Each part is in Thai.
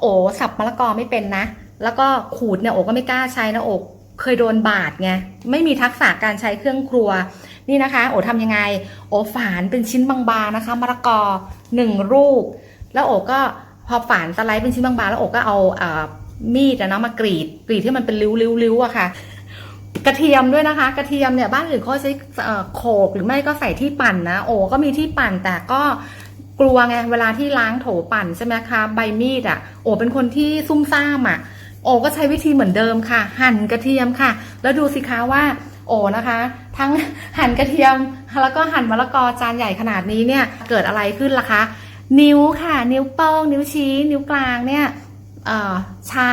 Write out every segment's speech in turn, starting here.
โอ้สับมะละกอไม่เป็นนะ แล้วก็ขูดเนี่ยโอก็ไม่กล้าใช้นะโอเคยโดนบาดไงไม่มีทักษะการใช้เครื่องครัวนี่นะคะ โอทำยังไง โอฝานเป็นชิ้นบางๆนะคะมะละกอหนึ่งลูกแล้วโอก็พอฝานสไลด์เป็นชิ้นบางๆแล้วโอก็เอาเอ่อมีดอะเนาะมากรีดกรีดที่มันเป็นริ้วๆๆอะค่ะ กระเทียมด้วยนะคะ กระเทียมเนี่ยบ้านอื่นเขาใช้โขลกหรือไม่ก็ใส่ที่ปั่นนะ โอ้ก็มีที่ปั่นแต่ก็ กลัวไงเวลาที่ล้างโถปั่นใช่ไหมคะใบมีดอะ่ะ โอเป็นคนที่ซุ่มซ่ามอะ่ะ โอก็ใช้วิธีเหมือนเดิมค่ะ หั่นกระเทียมค่ะ แล้วดูสิคะว่า โอนะคะ ทั้งหั่นกระเทียม แล้วก็หั่นมะละกอจานใหญ่ขนาดนี้เนี่ย เกิดอะไรขึ้นล่ะคะ นิ้วค่ะ นิ้วโป้งนิ้วชี้ นิ้วกลางเนี่ยชา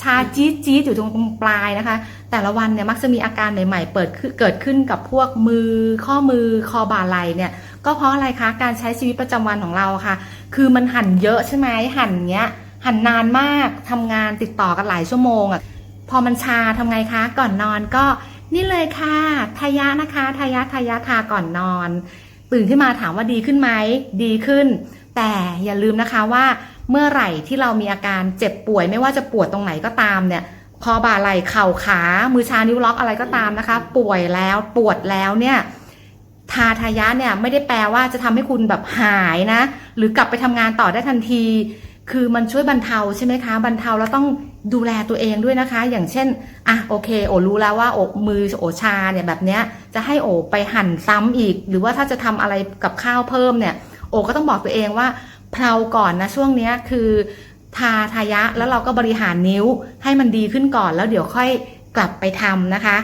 ชาจี๊ดจี๊ดอยู่ตรงปลายนะคะ แต่ละวันเนี่ยมักจะมีอาการใหม่ ๆ เปิดขึ้นเกิดขึ้นกับพวกมือข้อมือคอบ่าไหลเนี่ย ก็เพราะอะไรคะการใช้ชีวิตประจำวันของเราค่ะ คือมันหั่นเยอะใช่ไหมหั่นเงี้ย หั่นนานมากทำงานติดต่อกันหลายชั่วโมงอะพอมันชาทำไงคะ ก่อนนอนก็นี่เลยค่ะทายะนะคะทายะทายะทาก่อนนอน ตื่นขึ้นมาถามว่าดีขึ้นไหมดีขึ้น แต่อย่าลืมนะคะว่าเมื่อไหร่ที่เรามีอาการเจ็บป่วยไม่ว่าจะปวดตรงไหนก็ตามเนี่ยคอบ่าไหล่เข่าขา มือชานิ้วล็อกอะไรก็ตามนะคะ ป่วยแล้วปวดแล้วเนี่ย ทาทายะเนี่ยไม่ได้แปลว่าจะทำให้คุณแบบหายนะ หรือกลับไปทำงานต่อได้ทันที คือมันช่วยบรรเทาใช่ไหมคะ บรรเทาแล้วต้องดูแลตัวเองด้วยนะคะ อย่างเช่นอะโอเค โอรู้แล้วว่าโอมือโอชาเนี่ยแบบเนี้ยจะให้โอไปหั่นซ้ำอีก หรือว่าถ้าจะทำอะไรกับข้าวเพิ่มเนี่ยโอก็ต้องบอกตัวเองว่าเพลาก่อนนะช่วงเนี้ยคือทาทายะแล้วเราก็บริหารนิ้วให้มันดีขึ้นก่อนแล้วเดี๋ยวค่อยกลับไปทำนะคะ